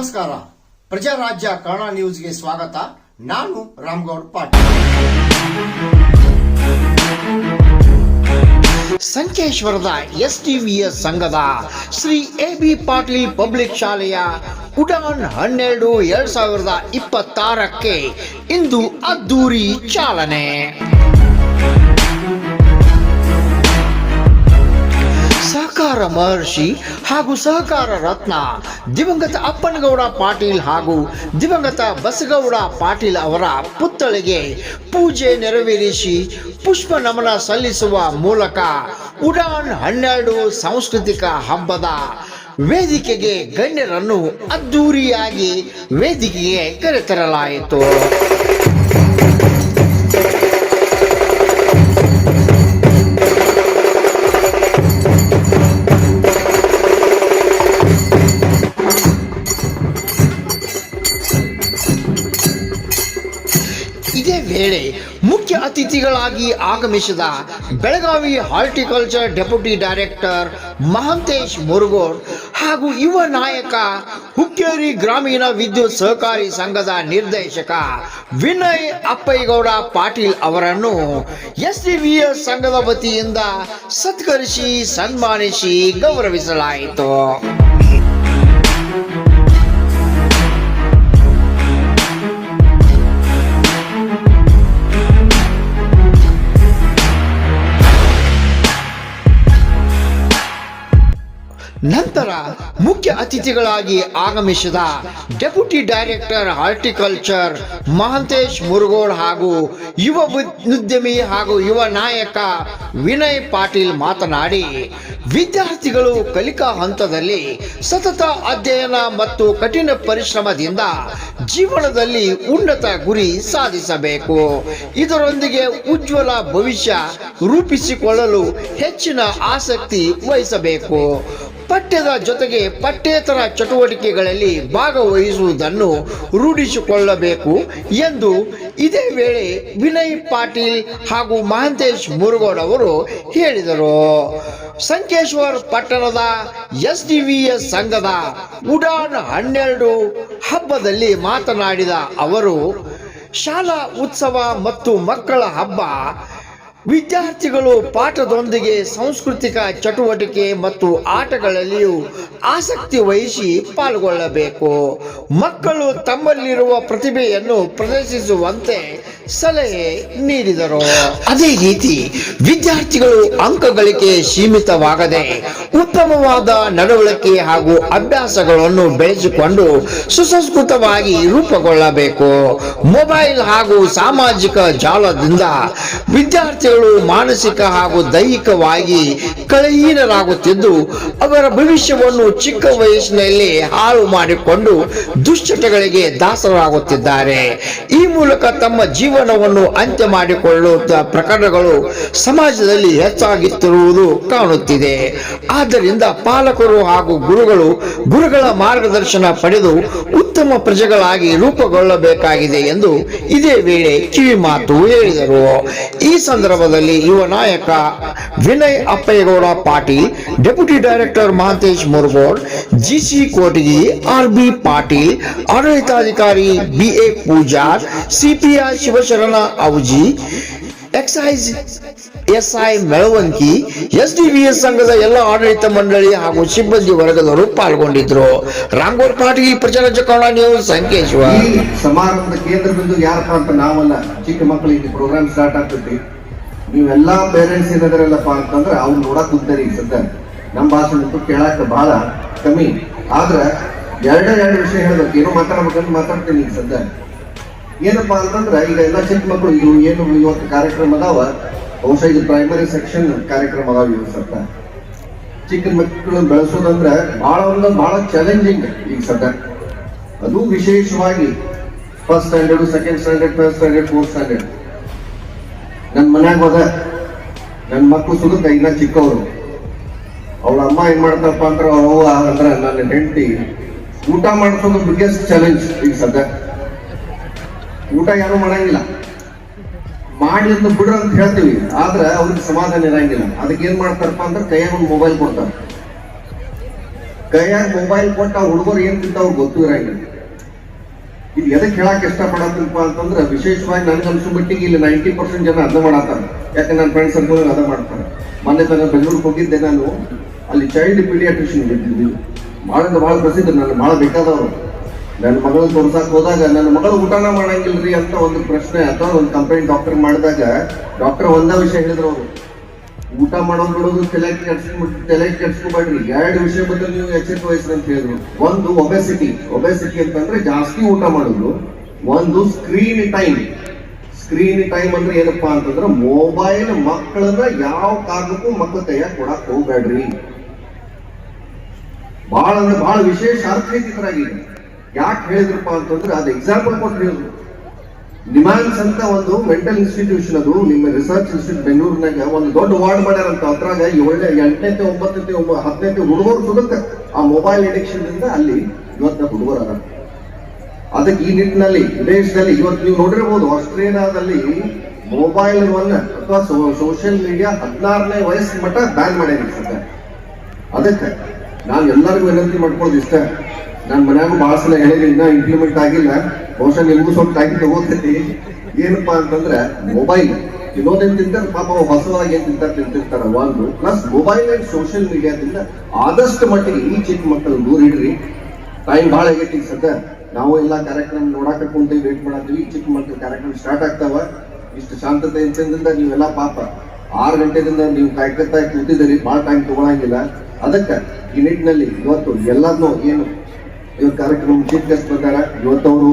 ನಮಸ್ಕಾರ. ಪ್ರಜಾರಾಜ್ಯ ಕನ್ನಡ ನ್ಯೂಸ್ಗೆ ಸ್ವಾಗತ. ನಾನು ರಾಮ್ಗೌಡ್ ಪಾಟೀಲ್. ಸಂಕೇಶ್ವರದ ಎಸ್ ಟಿವಿಎಸ್ ಸಂಘದ Shri A B Patil public ಶಾಲೆಯ ಉಡಾನ್ ಹನ್ನೆರಡು ಎರಡ್ ಸಾವಿರದ ಇಪ್ಪತ್ತಾರಕ್ಕೆ ಇಂದು ಅದ್ದೂರಿ ಚಾಲನೆ. ಸಹಕಾರ ಮಹರ್ಷಿ ಹಾಗೂ ಸಹಕಾರ ರತ್ನ ದಿವಂಗತ ಅಪ್ಪನಗೌಡ ಪಾಟೀಲ್ ಹಾಗೂ ದಿವಂಗತ ಬಸಗೌಡ ಪಾಟೀಲ್ ಅವರ ಪುತ್ಥಳಿಗೆ ಪೂಜೆ ನೆರವೇರಿಸಿ ಪುಷ್ಪ ನಮನ ಸಲ್ಲಿಸುವ ಮೂಲಕ ಉಡಾನ್ ಹನ್ನೆರಡು ಸಾಂಸ್ಕೃತಿಕ ಹಬ್ಬದ ವೇದಿಕೆಗೆ ಗಣ್ಯರನ್ನು ಅದ್ದೂರಿಯಾಗಿ ವೇದಿಕೆಗೆ ಕರೆತರಲಾಯಿತು. ಅತಿಥಿಗಳಾಗಿ ಆಗಮಿಸಿದ Belagavi horticulture deputy director Mahantesh Murugod ಹಾಗೂ ಯುವ ನಾಯಕ ಹುಕ್ಕೇರಿ ಗ್ರಾಮೀಣ ವಿದ್ಯುತ್ ಸಹಕಾರಿ ಸಂಘದ ನಿರ್ದೇಶಕ ವಿನಯ್ ಅಪ್ಪೈಗೌಡ ಪಾಟೀಲ್ ಅವರನ್ನು ಎಸ್ಡಿವಿಎಸ್ ಸಂಘದ ವತಿಯಿಂದ ಸತ್ಕರಿಸಿ ಸನ್ಮಾನಿಸಿ ಗೌರವಿಸಲಾಯಿತು. ಮುಖ್ಯ ಅತಿಥಿಗಳಾಗಿ ಆಗಮಿಸಿದ deputy director horticulture Mahantesh Murugod ಹಾಗೂ ಯುವ ಉದ್ಯಮಿ ಹಾಗೂ ಯುವ ನಾಯಕ ವಿನಯ್ ಪಾಟೀಲ್ ಮಾತನಾಡಿ, ವಿದ್ಯಾರ್ಥಿಗಳು ಕಲಿಕಾ ಹಂತದಲ್ಲಿ ಸತತ ಅಧ್ಯಯನ ಮತ್ತು ಕಠಿಣ ಪರಿಶ್ರಮದಿಂದ ಜೀವನದಲ್ಲಿ ಉನ್ನತ ಗುರಿ ಸಾಧಿಸಬೇಕು. ಇದರೊಂದಿಗೆ ಉಜ್ವಲ ಭವಿಷ್ಯ ರೂಪಿಸಿಕೊಳ್ಳಲು ಹೆಚ್ಚಿನ ಆಸಕ್ತಿ ವಹಿಸಬೇಕು. ಪಠ್ಯದ ಜೊತೆಗೆ ಪಠ್ಯೇತರ ಚಟುವಟಿಕೆಗಳಲ್ಲಿ ಭಾಗವಹಿಸುವುದನ್ನು ರೂಢಿಸಿಕೊಳ್ಳಬೇಕು ಎಂದು ಇದೇ ವೇಳೆ ವಿನಯ್ ಪಾಟೀಲ್ ಹಾಗೂ ಮಹಂತೇಶ್ ಮುರುಗೋಡ್ ಅವರು ಹೇಳಿದರು. ಸಂಕೇಶ್ವರ್ ಪಟ್ಟಣದ ಎಸ್ ಡಿ ವಿ ಎಸ್ ಸಂಘದ ಉಡಾನ್ ಹನ್ನೆರಡು ಹಬ್ಬದಲ್ಲಿ ಮಾತನಾಡಿದ ಅವರು, ಶಾಲಾ ಉತ್ಸವ ಮತ್ತು ಮಕ್ಕಳ ಹಬ್ಬ ವಿದ್ಯಾರ್ಥಿಗಳು ಪಾಠದೊಂದಿಗೆ ಸಾಂಸ್ಕೃತಿಕ ಚಟುವಟಿಕೆ ಮತ್ತು ಆಟಗಳಲ್ಲಿಯೂ ಆಸಕ್ತಿ ವಹಿಸಿ ಪಾಲ್ಗೊಳ್ಳಬೇಕು. ಮಕ್ಕಳು ತಮ್ಮಲ್ಲಿರುವ ಪ್ರತಿಭೆಯನ್ನು ಪ್ರದರ್ಶಿಸುವಂತೆ ಸಲಹೆ ನೀಡಿದರು. ಅದೇ ರೀತಿ ವಿದ್ಯಾರ್ಥಿಗಳು ಅಂಕ ಗಳಿಕೆ ಸೀಮಿತವಾಗದೆ ಉತ್ತಮವಾದ ನಡವಳಿಕೆ ಹಾಗೂ ಅಭ್ಯಾಸಗಳನ್ನು ಬೆಳೆಸಿಕೊಂಡು ಸುಸಂಸ್ಕೃತವಾಗಿ ರೂಪುಗೊಳ್ಳಬೇಕು. ಮೊಬೈಲ್ ಹಾಗೂ ಸಾಮಾಜಿಕ ಜಾಲದಿಂದ ವಿದ್ಯಾರ್ಥಿಗಳು ಮಾನಸಿಕ ಹಾಗೂ ದೈಹಿಕವಾಗಿ ಕಳಹೀನರಾಗುತ್ತಿದ್ದು ಅವರ ಭವಿಷ್ಯವನ್ನು ಚಿಕ್ಕ ವಯಸ್ಸಿನಲ್ಲಿ ಹಾಳು ಮಾಡಿಕೊಂಡು ದುಶ್ಚಟಗಳಿಗೆ ದಾಸರಾಗುತ್ತಿದ್ದಾರೆ. ಈ ಮೂಲಕ ತಮ್ಮ ಜೀವನವನ್ನು ಅಂತ್ಯ ಮಾಡಿಕೊಳ್ಳುವ ಪ್ರಕರಣಗಳು ಸಮಾಜದಲ್ಲಿ ಹೆಚ್ಚಾಗಿತ್ತಿರುವುದು ಕಾಣುತ್ತಿದೆ. ಆದ್ದರಿಂದ ಪಾಲಕರು ಹಾಗೂ ಗುರುಗಳು ಗುರುಗಳ ಮಾರ್ಗದರ್ಶನ ಪಡೆದು ಉತ್ತಮ ಪ್ರಜೆಗಳಾಗಿ ರೂಪುಗೊಳ್ಳಬೇಕಾಗಿದೆ ಎಂದು ಇದೇ ವೇಳೆ ಕಿವಿ ಮಾತು ಹೇಳಿದರು. ಈ ಸಂದರ್ಭದಲ್ಲಿ ಯುವ ನಾಯಕ Vinay Appayyagouda Patil, deputy director Mahantesh Murugod GC Kotagi R B Patil, ಆಡಳಿತಾಧಿಕಾರಿ B A Pujar CPR Shivasharan Auji excise SI Melavanki S ಸಂಘದ ಎಲ್ಲ ಆಡಳಿತ ಮಂಡಳಿ ಹಾಗೂ ಸಿಬ್ಬಂದಿ ವರ್ಗದವರು ಪಾಲ್ಗೊಂಡಿದ್ರು. ರಾಮ್ಗೋಡ್ ಪಾಟೀಲ್ ಪ್ರಚಾರ ಕನ್ನಡ ನೀವು ಸಂಕೇಶ್ವರ ಈ ಸಮಾರಂಭದ ಕೇಂದ್ರ ಬಿಂದು ಯಾರಪ್ಪ ಅಂತ ನಾವಲ್ಲ, ಚಿಕ್ಕ ಮಕ್ಕಳಿಗೆ ಪ್ರೋಗ್ರಾಮ್ ಸ್ಟಾರ್ಟ್ ಆಗ್ತೈತಿ. ನೀವೆಲ್ಲಾ ಪೇರೆಂಟ್ಸ್ ಏನಾದ್ರಲ್ಲಪ್ಪ ಅಂತಂದ್ರೆ ಅವ್ರು ನೋಡಕ್ ಕುಂತಾರಿ ಈಗ ಸದ್ಯ ನಮ್ಮ ಭಾಷೆ ಕೇಳಾಕ ಬಹಳ ಕಮ್ಮಿ. ಆದ್ರ ಎರಡೇ ಎರಡು ವಿಷಯ ಹೇಳ್ಬೇಕು. ಏನೋ ಮಾತಾಡ್ಬೇಕಂತ ಮಾತಾಡ್ತೀನಿ ಈಗ ಸದ್ಯ ಏನಪ್ಪಾ ಅಂತಂದ್ರೆ ಈಗ ಎಲ್ಲ ಚಿಕ್ಕ ಮಕ್ಕಳು ಇವು ಏನು ಇವತ್ತು ಕಾರ್ಯಕ್ರಮ ಅದಾವ, ಬಹುಶಃ ಇದು ಪ್ರೈಮರಿ ಸೆಕ್ಷನ್ ಕಾರ್ಯಕ್ರಮ ಅದಾವ ಇವು ಸದ್ಯ ಚಿಕ್ಕ ಮಕ್ಕಳನ್ನ ಬೆಳೆಸೋದಂದ್ರೆ ಬಹಳ ಒಂದು ಬಹಳ ಚಾಲೆಂಜಿಂಗ್ ಈಗ ಸದ್ಯ ಅದು ವಿಶೇಷವಾಗಿ first standard second standard third standard fourth standard ನನ್ನ ಮನ್ಯಾಗ ಹೋದ ನನ್ನ ಮಕ್ಕಳು ಸುಲಭ ಇನ್ನ ಚಿಕ್ಕವರು. ಅವಳ ಅಮ್ಮ ಏನ್ ಮಾಡ್ತಾರಪ್ಪ ಅಂದ್ರೆ ಅವ್ರ ಅಂದ್ರೆ ನನ್ನ ಹೆಂಡತಿ. ಊಟ ಮಾಡ್ಕೊಂಡು ಬಿಗ್ಗೆಸ್ಟ್ ಚಾಲೆಂಜ್ ಈಗ ಸದ್ಯ ಊಟ ಯಾರು ಮಾಡಂಗಿಲ್ಲ. ಮಾಡಿ ಅಂತ ಬಿಡ್ರ ಅಂತ ಹೇಳ್ತೀವಿ, ಆದ್ರೆ ಅವ್ರಿಗೆ ಸಮಾಧಾನ ಇರಂಗಿಲ್ಲ. ಅದಕ್ಕೆ ಏನ್ ಮಾಡ್ತಾರಪ್ಪ ಅಂದ್ರೆ ಕೈಯಾಗ ಒಂದು ಮೊಬೈಲ್ ಕೊಡ್ತಾರೆ. ಕೈಯಾಗ ಮೊಬೈಲ್ ಕೊಟ್ಟ ಹುಡುಗರು ಏನ್ ತಿಂತಾವ್ ಗೊತ್ತೂ ಇರಂಗಿಲ್ಲ. ಇದು ಎದಕ್ಕೆ ಹೇಳಕ್ ಇಷ್ಟಪಡತ್ತಪ್ಪ ಅಂತಂದ್ರೆ ವಿಶೇಷವಾಗಿ ನನ್ಗೆ ಅನ್ಸೋ ಮಟ್ಟಿಗೆ ಇಲ್ಲಿ ನೈಂಟಿ ಪರ್ಸೆಂಟ್ ಜನ ಅದ ಮಾಡತ್ತಾರೆ ಯಾಕೆ ನನ್ನ ಫ್ರೆಂಡ್ ಸರ್ಕಲ್ ಅದ ಮಾಡ್ತಾರೆ. ಮೊನ್ನೆ ತನ ಬೆಂಗಳೂರಿಗೆ ಹೋಗಿದ್ದೆ ನಾನು. ಅಲ್ಲಿ ಚೈಲ್ಡ್ ಪೀಡಿಯಾಟ್ರಿಷನ್ ಬಹಳ ಭಾಳ ಪ್ರಸಿದ್ಧ ನನ್ನ ಭಾಳ ಬೇಕಾದವರು. ನನ್ನ ಮಗಳು ತೋರ್ಸಕ್ ಹೋದಾಗ ನನ್ನ ಮಗಳು ಊಟನ ಮಾಡಂಗಿಲ್ರಿ ಅಂತ ಒಂದು ಪ್ರಶ್ನೆ ಅಥವಾ ಒಂದು ಕಂಪ್ಲೇಂಟ್ ಡಾಕ್ಟರ್ ಮಾಡಿದಾಗ ಡಾಕ್ಟರ್ ಒಂದ ವಿಷಯ ಹೇಳಿದ್ರು ಅವರು. ಊಟ ಮಾಡೋದು ಬಿಡೋದು ತಲೆ ಕೆಡ್ಸ್ಕೊಂಡ್ ತಲೆ ಕೆಡ್ಸ್ಕೊಬೇಡ್ರಿ. ಎರಡು ವಿಷಯ ಬಗ್ಗೆ ನೀವು ಎಚ್ಚರಿಕೆ ವಹಿಸ್ರಿ ಅಂತ ಹೇಳಿದ್ರು. ಒಂದು ಒಬೆಸಿಟಿ ಒಬೆಸಿಟಿ ಅಂತಂದ್ರೆ ಜಾಸ್ತಿ ಊಟ ಮಾಡೋದು. ಒಂದು ಸ್ಕ್ರೀನ್ ಟೈಮ್ ಸ್ಕ್ರೀನ್ ಟೈಮ್ ಅಂದ್ರೆ ಏನಪ್ಪಾ ಅಂತಂದ್ರೆ ಮೊಬೈಲ್ ಮಕ್ಕಳನ್ನ ಯಾವ ಕಾರಣಕ್ಕೂ ಮಕ್ಕಳ ತಯಾರು ಕೊಡಕ್ ಹೋಗ್ಬೇಡ್ರಿ. ಬಹಳ ಅಂದ್ರೆ ಬಹಳ ವಿಶೇಷ ಅರ್ಥ ಇದ್ರಾಗಿದೆ ಯಾಕೆ ಹೇಳಿದ್ರಪ್ಪ ಅಂತಂದ್ರೆ ಅದು ಎಕ್ಸಾಂಪಲ್ ಕೊಟ್ಟು ಹೇಳಿದ್ರು. ನಿಮಾನ್ಸ್ ಅಂತ ಒಂದು ಮೆಂಟಲ್ ಇನ್ಸ್ಟಿಟ್ಯೂಷನ್ ಅದು, ನಿಮ್ಮ ರಿಸರ್ಚ್ ಇನ್ಸ್ಟಿಟ್ಯೂಟ್ ಬೆಂಗಳೂರಿನಾಗ ಒಂದು ದೊಡ್ಡ ವಾರ್ಡ್ ಮಾಡ್ಯಾರಂತ ಅದ್ರಾಗ ಏಳನೇ ಎಂಟನೇ ಒಂಬತ್ತನೇ ಒಂಬ- ಹತ್ತನೇ ಹುಡುಗರು ಸುಡುತ್ತೆ ಆ ಮೊಬೈಲ್ ಅಡಿಕ್ಷನ್ ಇಂದ ಅಲ್ಲಿ ಇವತ್ತ ಹುಡುಗರು ಅದಕ್ಕೆ ಈ ನಿಟ್ಟಿನಲ್ಲಿ ವಿದೇಶದಲ್ಲಿ ಇವತ್ತು ನೀವು ನೋಡಿರ್ಬೋದು, ಆಸ್ಟ್ರೇಲಿಯಾದಲ್ಲಿ ಮೊಬೈಲ್ ಅನ್ನ ಅಥವಾ ಸೋಷಿಯಲ್ ಮೀಡಿಯಾ ಹದಿನಾರನೇ ವಯಸ್ಸು ಮಟ್ಟ ಬ್ಯಾನ್ ಮಾಡ್ಯಾರ ಅದಕ್ಕೆ ನಾನು ಎಲ್ಲರಿಗೂ ವಿನಂತಿ ಮಾಡ್ಕೊಳ್ಳೋದು ಇಷ್ಟ. ನನ್ನ ಮನ್ಯಾಗ ಭಾಳ ಸಲ ಹೇಳಿದ್ರೆ ಇನ್ನ ಇಂಪ್ಲಿಮೆಂಟ್ ಆಗಿಲ್ಲ. ಬಹುಶಃ ನಿಮಗೂ ಸ್ವಲ್ಪ ಟೈಮ್ ತಗೋತೈತಿ ಏನಪ್ಪಾ ಅಂತಂದ್ರೆ ಮೊಬೈಲ್ ಇನ್ನೊಂದೇನ್ ತಿಂತಾರೆ, ಪಾಪ ಹೊಸದಾಗಿ ಏನ್ ತಿಂತಾರೆ ತಿಂತಿರ್ತಾರ ಒಂದು ಪ್ಲಸ್ ಮೊಬೈಲ್ ಅಂಡ್ ಸೋಷಿಯಲ್ ಮೀಡಿಯಾದಿಂದ ಆದಷ್ಟು ಮಟ್ಟಿಗೆ ಈ ಚಿಕ್ಕ ಮಕ್ಕಳು ದೂರ ಇಡ್ರಿ. ಟೈಮ್ ಭಾಳ ಆಗೈತಿ ಸದ್ಯ. ನಾವು ಎಲ್ಲ ಕಾರ್ಯಕ್ರಮ ನೋಡಾಕ ಕುಂತೀವಿ ವೇಟ್ ಮಾಡತ್ತೀವಿ ಚಿಕ್ಕ ಮಕ್ಕಳ ಕಾರ್ಯಕ್ರಮ ಸ್ಟಾರ್ಟ್ ಆಗ್ತಾವ. ಇಷ್ಟು ಶಾಂತತೆ ಇಂಥದಿಂದ ನೀವೆಲ್ಲ ಪಾಪ ಆರು ಗಂಟೆದಿಂದ ನೀವು ಕಾಯ್ಕತ್ತಾ ಕೂತಿದ್ದೀರಿ. ಭಾಳ ಟೈಮ್ ತಗೊಳಂಗಿಲ್ಲ. ಅದಕ್ಕೆ ಈ ನಿಟ್ಟಿನಲ್ಲಿ ಇವತ್ತು ಎಲ್ಲದನ್ನೂ ಏನು ಇವತ್ತು ಕಾರ್ಯಕ್ರಮ ಚೀಫ್ ಗೆಸ್ಟ್ ಇವತ್ತು ಅವರು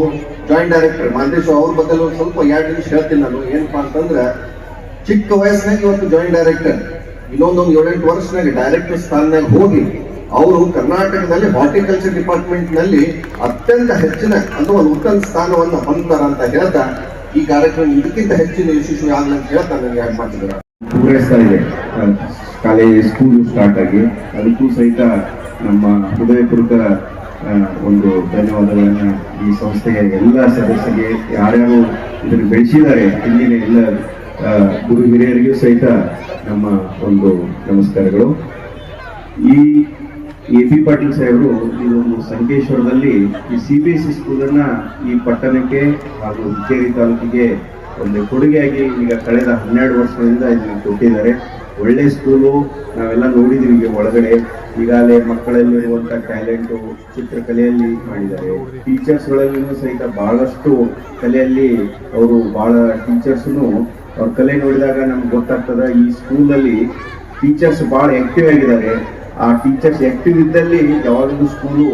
ಜಾಯಿಂಟ್ ಡೈರೆಕ್ಟರ್ ಮಾಂತೇಶ್ ಅವ್ರ ಬಗ್ಗೆ ಒಂದು ಸ್ವಲ್ಪ ಎರಡು ನಿಮಿಷ ಹೇಳ್ತೀನಿ ನಾನು. ಏನಪ್ಪಾ ಅಂತಂದ್ರೆ, ಚಿಕ್ಕ ವಯಸ್ಸಿನಾಗ ಇವತ್ತು ಜಾಯಿಂಟ್ ಡೈರೆಕ್ಟರ್ ಇನ್ನೊಂದೊಂದು ಏಳೆಂಟು ವರ್ಷನಾಗ ಡೈರೆಕ್ಟರ್ ಸ್ಥಾನದಾಗ ಹೋಗಿ ಅವರು ಕರ್ನಾಟಕದಲ್ಲಿ ಹಾರ್ಟಿಕಲ್ಚರ್ ಡಿಪಾರ್ಟ್ಮೆಂಟ್ನಲ್ಲಿ ಅತ್ಯಂತ ಹೆಚ್ಚಿನ ಅಥವಾ ಉತ್ತಮ ಸ್ಥಾನವನ್ನು ಹೊಂದ್ತಾರ ಅಂತ ಹೇಳ್ತಾ, ಈ ಕಾರ್ಯಕ್ರಮ ಇದಕ್ಕಿಂತ ಹೆಚ್ಚಿನ ಯಶಸ್ವಿ ಆಗ್ಲಿ ಅಂತ ಹೇಳ್ತಾ ನನಗೆ ಯಾಕೆ ಮಾಡ್ತಿದ್ದಾರೆ. ಪೂರೈಸ್ತಾ ಇದೆ. ಕಾಲೇಜ್, ಸ್ಕೂಲ್ ಸ್ಟಾರ್ಟ್ ಆಗಿ, ಅದಕ್ಕೂ ಸಹಿತ ನಮ್ಮ ಹೃದಯಪೂರ್ವಕ ಒಂದು ಧನ್ಯವಾದಗಳನ್ನ ಈ ಸಂಸ್ಥೆಯ ಎಲ್ಲ ಸದಸ್ಯರಿಗೆ, ಯಾರ್ಯಾರು ಇದನ್ನು ಬೆಳೆಸಿದ್ದಾರೆ, ಇಲ್ಲಿನ ಎಲ್ಲ ಗುರು ಹಿರಿಯರಿಗೂ ಸಹಿತ ನಮ್ಮ ಒಂದು ನಮಸ್ಕಾರಗಳು. ಈ ಎ ಪಿ ಪಾಟೀಲ್ ಸಾಹೇಬರು ಒಂದು ಸಂಕೇಶ್ವರದಲ್ಲಿ ಈ ಸಿ ಬಿ ಎಸ್ ಸಿ ಸ್ಕೂಲನ್ನ ಈ ಪಟ್ಟಣಕ್ಕೆ ಹಾಗೂ ಹುಕ್ಕೇರಿ ತಾಲೂಕಿಗೆ ಒಂದು ಕೊಡುಗೆಯಾಗಿ ಈಗ ಕಳೆದ ಹನ್ನೆರಡು ವರ್ಷಗಳಿಂದ ಇದನ್ನು ಕೊಟ್ಟಿದ್ದಾರೆ. ಒಳ್ಳೆ ಸ್ಕೂಲು ನಾವೆಲ್ಲ ನೋಡಿದ್ದೀವಿ ಈಗ ಒಳಗಡೆ. ಈಗಾಗಲೇ ಮಕ್ಕಳಲ್ಲಿರುವಂಥ ಟ್ಯಾಲೆಂಟು ಚಿತ್ರಕಲೆಯಲ್ಲಿ ಮಾಡಿದ್ದಾರೆ. ಟೀಚರ್ಸ್ಗಳಲ್ಲೂ ಸಹಿತ ಬಹಳಷ್ಟು ಕಲೆಯಲ್ಲಿ ಅವರು ಬಹಳ ಟೀಚರ್ಸ್ನು ಅವ್ರ ಕಲೆ ನೋಡಿದಾಗ ನಮ್ಗೆ ಗೊತ್ತಾಗ್ತದ, ಈ ಸ್ಕೂಲಲ್ಲಿ ಟೀಚರ್ಸ್ ಬಹಳ ಆಕ್ಟಿವ್ ಆಗಿದ್ದಾರೆ. ಆ ಟೀಚರ್ಸ್ ಆಕ್ಟಿವ್ ಇದ್ದಲ್ಲಿ ಯಾವಾಗಲೂ ಸ್ಕೂಲು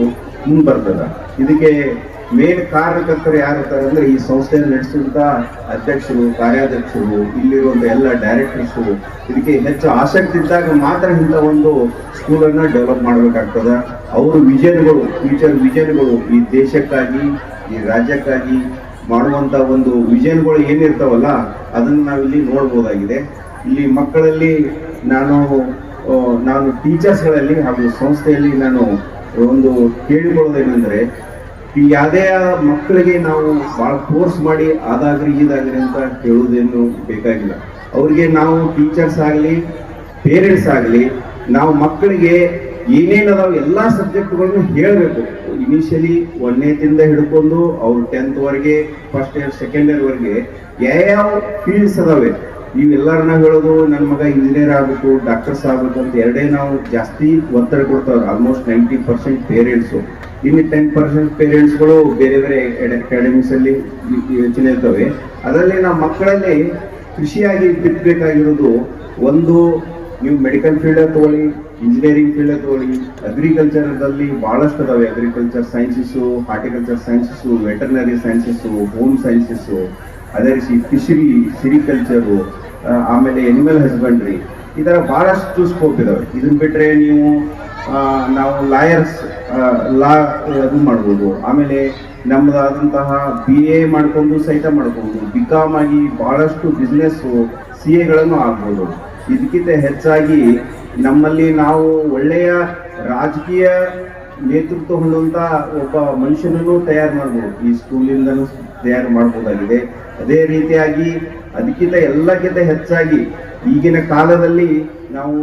ಮುಂದೆ ಬರ್ತದ. ಇದಕ್ಕೆ ಮೇನ್ ಕಾರಣಕರ್ತರು ಯಾರು ಇರ್ತಾರೆ ಅಂದ್ರೆ ಈ ಸಂಸ್ಥೆಯನ್ನು ನಡೆಸುವಂತ ಅಧ್ಯಕ್ಷರು, ಕಾರ್ಯಾಧ್ಯಕ್ಷರು, ಇಲ್ಲಿರುವಂತ ಎಲ್ಲ ಡೈರೆಕ್ಟರ್ಸು ಇದಕ್ಕೆ ಹೆಚ್ಚು ಆಸಕ್ತಿ ಇದ್ದಾಗ ಮಾತ್ರ ಇಂಥ ಒಂದು ಸ್ಕೂಲನ್ನ ಡೆವಲಪ್ ಮಾಡಬೇಕಾಗ್ತದೆ. ಅವರು ವಿಜನ್ಗಳು ಫ್ಯೂಚರ್ ವಿಜನ್ಗಳು ಈ ದೇಶಕ್ಕಾಗಿ, ಈ ರಾಜ್ಯಕ್ಕಾಗಿ ಮಾಡುವಂತ ಒಂದು ವಿಜನ್ಗಳು ಏನಿರ್ತಾವಲ್ಲ, ಅದನ್ನ ನಾವಿಲ್ಲಿ ನೋಡ್ಬೋದಾಗಿದೆ. ಇಲ್ಲಿ ಮಕ್ಕಳಲ್ಲಿ ನಾನು ನಾನು ಟೀಚರ್ಸ್ಗಳಲ್ಲಿ ಹಾಗೂ ಸಂಸ್ಥೆಯಲ್ಲಿ ನಾನು ಒಂದು ಕೇಳಿಕೊಳ್ಳೋದೇನೆಂದ್ರೆ ಈ ಯಾವುದೇ ಮಕ್ಕಳಿಗೆ ನಾವು ಭಾಳ ಫೋರ್ಸ್ ಮಾಡಿ ಅದಾಗ್ರಿ ಇದಾಗ್ರಿ ಅಂತ ಹೇಳುವುದೇನು ಬೇಕಾಗಿಲ್ಲ. ಅವ್ರಿಗೆ ನಾವು ಟೀಚರ್ಸ್ ಆಗಲಿ ಪೇರೆಂಟ್ಸ್ ಆಗಲಿ, ನಾವು ಮಕ್ಕಳಿಗೆ ಏನೇನು ಅದಾವೆ ಎಲ್ಲ ಸಬ್ಜೆಕ್ಟ್ಗಳನ್ನು ಹೇಳಬೇಕು. ಇನಿಷಿಯಲಿ ಒಂದನೇದಿಂದ ಹಿಡ್ಕೊಂಡು ಅವ್ರು ಟೆಂತ್ ವರೆಗೆ ಫಸ್ಟ್ ಇಯರ್ ಸೆಕೆಂಡ್ ಇಯರ್ ವರೆಗೆ ಯಾವ ಫೀಲ್ಡ್ಸ್ ಅದಾವೆ ಇವೆಲ್ಲರನ್ನ ಹೇಳೋದು ನನ್ನ ಮಗ ಇಂಜಿನಿಯರ್ ಆಗಬೇಕು ಡಾಕ್ಟರ್ಸ್ ಆಗಬೇಕು ಅಂತ ಎರಡೇ ನಾವು ಜಾಸ್ತಿ ಒತ್ತಡ ಕೊಡ್ತಾವ್ರೆ ಆಲ್ಮೋಸ್ಟ್ ನೈಂಟಿ ಪರ್ಸೆಂಟ್ ಪೇರೆಂಟ್ಸು ಇನ್ನು ಟೆನ್ ಪರ್ಸೆಂಟ್ ಪೇರೆಂಟ್ಸ್ಗಳು ಬೇರೆ ಬೇರೆ ಅಕಾಡೆಮಿಸ್ ಅಲ್ಲಿ ಯೋಚನೆ ಇರ್ತವೆ. ಅದರಲ್ಲಿ ನಮ್ಮ ಮಕ್ಕಳಲ್ಲಿ ಕೃಷಿಯಾಗಿ ಬಿತ್ತಬೇಕಾಗಿರೋದು ಒಂದು, ನೀವು ಮೆಡಿಕಲ್ ಫೀಲ್ಡ್ ತಗೊಳ್ಳಿ ಇಂಜಿನಿಯರಿಂಗ್ ಫೀಲ್ಡ್ ತಗೊಳ್ಳಿ ಅಗ್ರಿಕಲ್ಚರ್ದಲ್ಲಿ ಬಹಳಷ್ಟು ಅದಾವೆ agriculture sciences horticulture sciences veterinary sciences home sciences ಅದೇ ರೀತಿ ಫಿಶರಿ ಸಿರಿಕಲ್ಚರು ಆಮೇಲೆ ಎನಿಮಲ್ ಹಸ್ಬೆಂಡ್ರಿ ಈ ಥರ ಬಹಳಷ್ಟು ಸ್ಕೋಪ್ ಇದಾವೆ. ಇದನ್ನ ಬಿಟ್ರೆ ನೀವು ನಾವು ಲಾಯರ್ಸ್ ಲಾ ಅದು ಮಾಡ್ಬೋದು. ಆಮೇಲೆ ನಮ್ಮದಾದಂತಹ ಬಿ ಎ ಮಾಡ್ಕೊಂಡು ಸಹಿತ ಮಾಡ್ಬೋದು. ಬಿ ಕಾಮ್ ಆಗಿ ಭಾಳಷ್ಟು ಬಿಸ್ನೆಸ್ಸು ಸಿ ಎಗಳನ್ನು ಆಗ್ಬೋದು. ಇದಕ್ಕಿಂತ ಹೆಚ್ಚಾಗಿ ನಮ್ಮಲ್ಲಿ ನಾವು ಒಳ್ಳೆಯ ರಾಜಕೀಯ ನೇತೃತ್ವ ಹೊಂದುವಂಥ ಒಬ್ಬ ಮನುಷ್ಯನನ್ನು ತಯಾರು ಮಾಡ್ಬೋದು. ಈ ಸ್ಕೂಲಿಂದನೂ ತಯಾರು ಮಾಡ್ಬೋದಾಗಿದೆ. ಅದೇ ರೀತಿಯಾಗಿ ಅದಕ್ಕಿಂತ ಎಲ್ಲಕ್ಕಿಂತ ಹೆಚ್ಚಾಗಿ ಈಗಿನ ಕಾಲದಲ್ಲಿ ನಾವು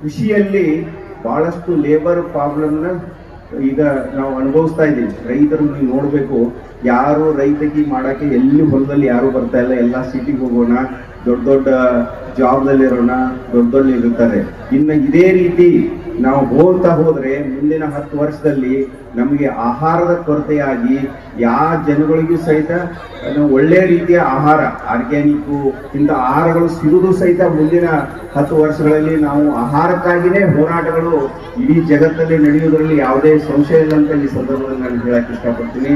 ಕೃಷಿಯಲ್ಲಿ ಭಾಳಷ್ಟು ಲೇಬರ್ ಪ್ರಾಬ್ಲಮ್ನ ಈಗ ನಾವು ಅನುಭವಿಸ್ತಾ ಇದ್ದೀವಿ. ರೈತರು ನೀವು ನೋಡಬೇಕು. ಯಾರು ರೈತಕಿ ಮಾಡಕ್ಕೆ ಎಲ್ಲಿ ಹೊಲದಲ್ಲಿ ಯಾರು ಬರ್ತಾ ಇಲ್ಲ. ಎಲ್ಲ ಸಿಟಿಗೆ ಹೋಗೋಣ. ದೊಡ್ಡ ದೊಡ್ಡ ಜಾಬ್ದಲ್ಲಿರೋಣ ದೊಡ್ಡ ದೊಡ್ಡ ಇರುತ್ತಾರೆ. ಇನ್ನು ಇದೇ ರೀತಿ ನಾವು ಹೋಗ್ತಾ ಹೋದರೆ ಮುಂದಿನ ಹತ್ತು ವರ್ಷದಲ್ಲಿ ನಮಗೆ ಆಹಾರದ ಕೊರತೆಯಾಗಿ ಯಾವ ಜನಗಳಿಗೂ ಸಹಿತ ಒಳ್ಳೆಯ ರೀತಿಯ ಆಹಾರ, ಆರ್ಗ್ಯಾನಿಕ್ಕು ಇಂಥ ಆಹಾರಗಳು ಸಿಗುವುದು ಸಹಿತ ಮುಂದಿನ ಹತ್ತು ವರ್ಷಗಳಲ್ಲಿ ನಾವು ಆಹಾರಕ್ಕಾಗಿಯೇ ಹೋರಾಟಗಳು ಇಡೀ ಜಗತ್ತಲ್ಲಿ ನಡೆಯುವುದರಲ್ಲಿ ಯಾವುದೇ ಸಂಶಯ ಇಲ್ಲ ಅಂತ ಈ ಸಂದರ್ಭದಲ್ಲಿ ನಾನು ಹೇಳಕ್ ಇಷ್ಟಪಡ್ತೀನಿ.